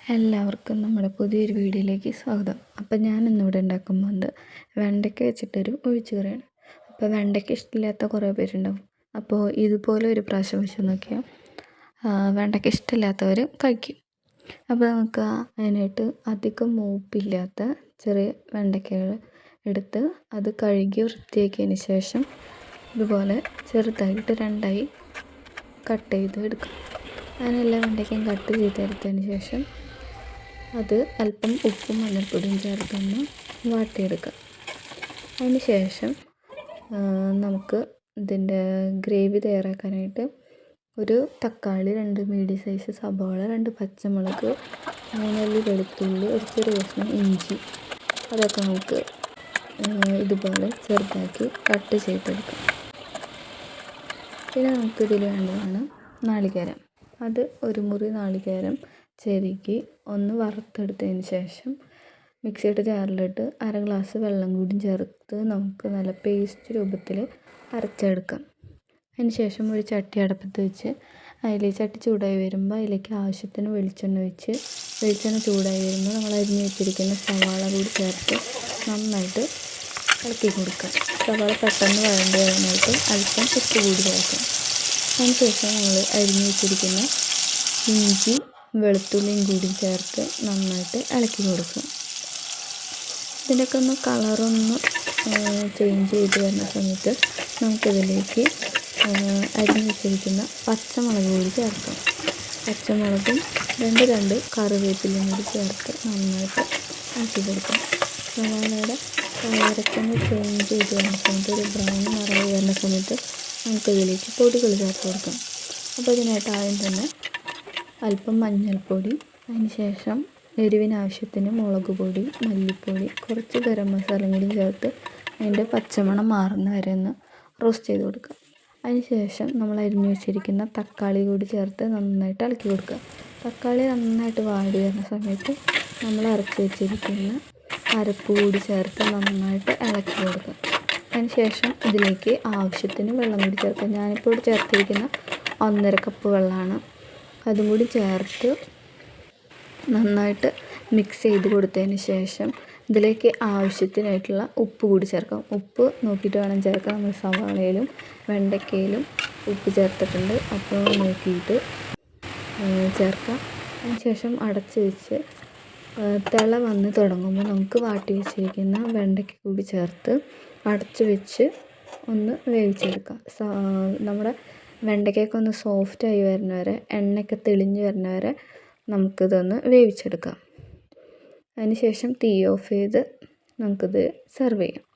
എല്ലാവർക്കും നമ്മുടെ പുതിയൊരു വീഡിയോയിലേക്ക് സ്വാഗതം. അപ്പം ഞാൻ ഇന്നിവിടെ പോകുന്നത് വെണ്ടയ്ക്ക വെച്ചിട്ടൊരു ഒഴിച്ചുകറിയാണ്. അപ്പോൾ വെണ്ടയ്ക്ക ഇഷ്ടമില്ലാത്ത കുറേ പേരുണ്ടാവും. അപ്പോൾ ഇതുപോലെ ഒരു പ്രാവശ്യം വെച്ച് നോക്കിയാൽ വെണ്ടയ്ക്ക ഇഷ്ടമില്ലാത്തവർ കഴിക്കും. അപ്പോൾ നമുക്ക് അതിനായിട്ട് അധികം മൂപ്പില്ലാത്ത ചെറിയ വെണ്ടയ്ക്കകൾ എടുത്ത് അത് കഴുകി വൃത്തിയാക്കിയതിന് ശേഷം ഇതുപോലെ ചെറുതായിട്ട് രണ്ടായി കട്ട് ചെയ്ത് എടുക്കാം. അതിനെല്ലാം വെണ്ടയ്ക്കയും കട്ട് ചെയ്തെടുത്തതിന് ശേഷം അത് അല്പം ഉപ്പും മഞ്ഞൾപ്പൊടിയും ചേർത്തൊന്ന് വാട്ടിയെടുക്കുക അതിന് ശേഷം നമുക്ക് ഇതിന്റെ ഗ്രേവി തയ്യാറാക്കാനായിട്ട് ഒരു തക്കാളി രണ്ട് മീഡിയം സൈസ് സവാള രണ്ട് പച്ചമുളക് മൂന്നല്ലി വെളുത്തുള്ളി ഒരു ചെറിയ കഷ്ണം ഇഞ്ചി അതൊക്കെ നമുക്ക് ഇതുപോലെ ചെറുതാക്കി കട്ട് ചെയ്തെടുക്കാം. പിന്നെ നമുക്കിതിൽ വേണ്ടതാണ് നാളികേരം. അത് ഒരു മുറി നാളികേരം ചെരുകി ഒന്ന് വറുത്തെടുത്തതിന് ശേഷം മിക്സിയുടെ ജാറിലിട്ട് അര ഗ്ലാസ് വെള്ളം കൂടി ചേർത്ത് നമുക്ക് നല്ല പേസ്റ്റ് രൂപത്തിൽ അരച്ചെടുക്കാം. അതിന് ശേഷം ഒരു ചട്ടി അടപ്പത്ത് വെച്ച് അതിൽ ചട്ടി ചൂടായി വരുമ്പോൾ അതിലേക്ക് ആവശ്യത്തിന് വെളിച്ചെണ്ണ ഒഴിച്ച് വെളിച്ചെണ്ണ ചൂടായി വരുമ്പോൾ നമ്മൾ അരിഞ്ഞ് വെച്ചിരിക്കുന്ന സവാള കൂടി ചേർത്ത് നന്നായിട്ട് ഇളക്കി കൊടുക്കാം. സവാള പെട്ടെന്ന് വഴണ്ടി വരുന്നതായിട്ട് അല്പം ഉപ്പ് കൂടി ചേർക്കാം. അതിന് ശേഷം നമ്മൾ അരിഞ്ഞ് വെച്ചിരിക്കുന്ന ഇഞ്ചി വെളുത്തുള്ളിയും കൂടി ചേർത്ത് നന്നായിട്ട് ഇളക്കി കൊടുക്കുക ഇതിന്റെയൊക്കെ ഒന്ന് കളറൊന്ന് ചേഞ്ച് ചെയ്ത് വരുന്ന സമയത്ത് നമുക്കിതിലേക്ക് അരിഞ്ഞ് വെച്ചിരിക്കുന്ന പച്ചമുളക് കൂടി ചേർക്കാം. പച്ചമുളകും രണ്ട് രണ്ട് കറിവേപ്പിലയും കൂടി ചേർത്ത് നന്നായിട്ട് ആക്കി കൊടുക്കാം. സവാളയുടെ കളറൊക്കെ ചേഞ്ച് ചെയ്ത് വരുന്ന സമയത്ത് ഒരു ബ്രൗൺ നിറവ് വരുന്ന സമയത്ത് നമുക്കിതിലേക്ക് പൊടികൾ ചേർത്ത് കൊടുക്കാം. അപ്പോൾ ഇതിനായിട്ട് ആദ്യം തന്നെ അല്പം മഞ്ഞൾപ്പൊടി അതിന് ശേഷം എരിവിനാവശ്യത്തിന് മുളക് പൊടി മല്ലിപ്പൊടി കുറച്ച് ഗരം മസാലയും കൂടി ചേർത്ത് അതിന്റെ പച്ചമണം മാറുന്ന വരെ ഒന്ന് റോസ്റ്റ് ചെയ്ത് കൊടുക്കുക. അതിന് ശേഷം നമ്മൾ അരിഞ്ഞു വെച്ചിരിക്കുന്ന തക്കാളി കൂടി ചേർത്ത് നന്നായിട്ട് ഇളക്കി കൊടുക്കുക. തക്കാളി നന്നായിട്ട് വാടി വരുന്ന സമയത്ത് നമ്മൾ അരച്ച് വെച്ചിരിക്കുന്ന അരപ്പ് കൂടി ചേർത്ത് നന്നായിട്ട് ഇളക്കി കൊടുക്കുക. അതിന് ശേഷം ഇതിലേക്ക് ആവശ്യത്തിന് വെള്ളം കൂടി ചേർക്കുക. ഞാനിപ്പോൾ ചേർത്തിരിക്കുന്ന ഒന്നര കപ്പ് വെള്ളമാണ് അതും കൂടി ചേർത്ത് നന്നായിട്ട് മിക്സ് ചെയ്ത് കൊടുത്തതിന് ശേഷം ഇതിലേക്ക് ആവശ്യത്തിനായിട്ടുള്ള ഉപ്പ് കൂടി ചേർക്കാം. ഉപ്പ് നോക്കിയിട്ട് വേണം ചേർക്കാൻ. നമ്മൾ സവാളയിലും വെണ്ടയ്ക്കയിലും ഉപ്പ് ചേർത്തിട്ടുണ്ട്. അപ്പോൾ നോക്കിയിട്ട് ചേർക്കാം. അതിന് ശേഷം അടച്ച് വെച്ച് തിള വന്ന് തുടങ്ങുമ്പോൾ നമുക്ക് വാട്ടി വെച്ചിരിക്കുന്ന വെണ്ടയ്ക്ക കൂടി ചേർത്ത് അടച്ച് വെച്ച് ഒന്ന് വേവിച്ചെടുക്കാം. നമ്മുടെ വെണ്ടയ്ക്കയൊക്കെ ഒന്ന് സോഫ്റ്റായി വരുന്ന വരെ എണ്ണയൊക്കെ തെളിഞ്ഞ് വരുന്ന വരെ നമുക്കിതൊന്ന് വേവിച്ചെടുക്കാം. അതിന് ശേഷം തീ ഓഫ് ചെയ്ത് നമുക്കിത് സെർവ് ചെയ്യാം.